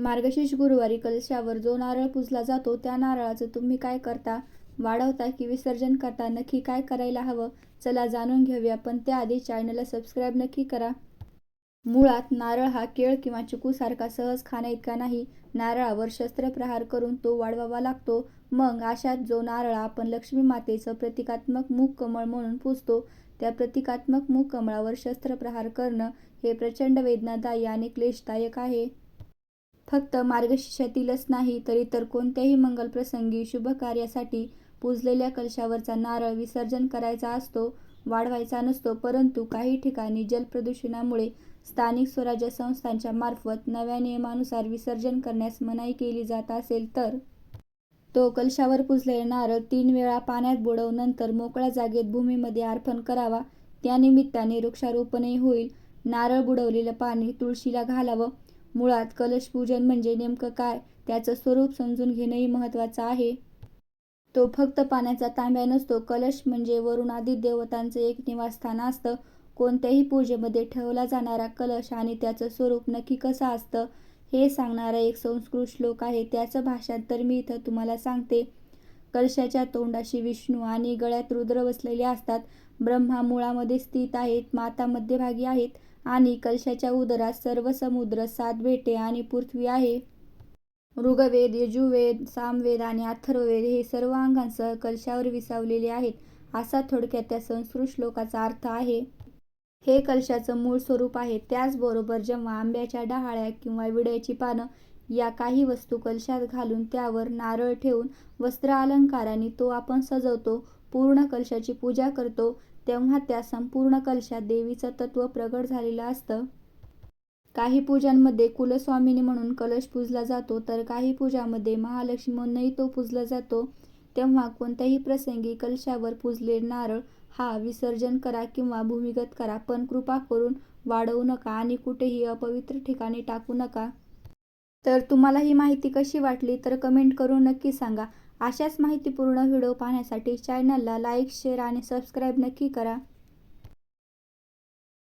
मार्गशीर्ष गुरुवारी कलशावर जो नारळ पुजला जातो त्या नारळाचं तुम्ही काय करता? वाढवता की विसर्जन करता? नक्की काय करायला हवं? चला जाणून घेऊया पण त्याआधी चॅनलला सबस्क्राईब नक्की करा. मुळात नारळ हा केळ किंवा चिकूसारखा सहज खाण्याइतका नाही. नारळावर शस्त्रप्रहार करून तो वाढवावा लागतो. मग अशात जो नारळ आपण लक्ष्मी मातेचं प्रतिकात्मक मूग कमळ म्हणून पूजतो त्या प्रतिकात्मक मूग कमळावर शस्त्रप्रहार करणं हे प्रचंड वेदनादायी आणि क्लेशदायक आहे. फक्त मार्गशीर्षातीलच नाही तर इतर कोणत्याही मंगलप्रसंगी शुभकार्यासाठी पूजलेल्या कलशावरचा नारळ विसर्जन करायचा असतो वाढवायचा नसतो परंतु काही ठिकाणी जलप्रदूषणामुळे स्थानिक स्वराज्य संस्थांच्या मार्फत नव्या नियमानुसार विसर्जन करण्यास मनाई केली जात असेल तर? तो कलशावर पुजलेला नारळ तीन वेळा पाण्यात बुडवून नंतर मोकळ्या जागेत भूमीमध्ये अर्पण करावा. त्यानिमित्ताने वृक्षारोपणही होईल. नारळ बुडवलेलं पाणी तुळशीला घालावं. मुळात कलश पूजन म्हणजे नेमकं काय? त्याचं स्वरूप समजून घेणंही महत्त्वाचं आहे. तो फक्त पाण्याचा तांब्या नसतो. कलश म्हणजे वरुण आदी देवतांचं एक निवासस्थान असतं. कोणत्याही पूजेमध्ये ठेवला जाणारा कलश आणि त्याचं स्वरूप नक्की कसं असतं हे सांगणारा एक संस्कृत श्लोक आहे. त्याचं भाषांतर मी इथं तुम्हाला सांगते. कलशाच्या तोंडाशी विष्णू आणि गळ्यात रुद्र बसलेले असतात. ब्रह्मा मुळामध्ये स्थित आहेत माता मध्यभागी आहेत. आणि कलशाच्या उदरात सर्व समुद्र सात बेटे आणि पृथ्वी आहे. ऋगवेद यजुर्वेद सामवेद आणि अथर्ववेद हे सर्व अंगांसह कलशावर विसावलेले आहेत असा थोडक्यात त्या संस्कृत श्लोकाचा अर्थ आहे. हे कलशाचं मूळ स्वरूप आहे. त्याचबरोबर जेव्हा आंब्याच्या डहाळ्या किंवा विड्याची पानं या काही वस्तू कलशात घालून त्यावर नारळ ठेवून वस्त्र अलंकाराने तो आपण सजवतो पूर्ण कलशाची पूजा करतो तेव्हा त्या संपूर्ण कलशात देवीचं तत्व प्रगट झालेलं असतं. काही पूजांमध्ये कुलस्वामिनी म्हणून कलश पूजला जातो तर काही पूजामध्ये महालक्ष्मी म्हणूनही तो पूजला जातो. तेव्हा कोणत्याही प्रसंगी कलशावर पूजले नारळ हा विसर्जन करा किंवा भूमिगत करा पण कृपा करून वाढवू नका आणि कुठेही अपवित्र ठिकाणी टाकू नका. तर तुम्हाला ही माहिती कशी वाटली तर कमेंट करून नक्की सांगा. अशाच माहितीपूर्ण व्हिडिओ पाहण्यासाठी चॅनलला लाईक शेअर आणि सबस्क्राईब नक्की करा.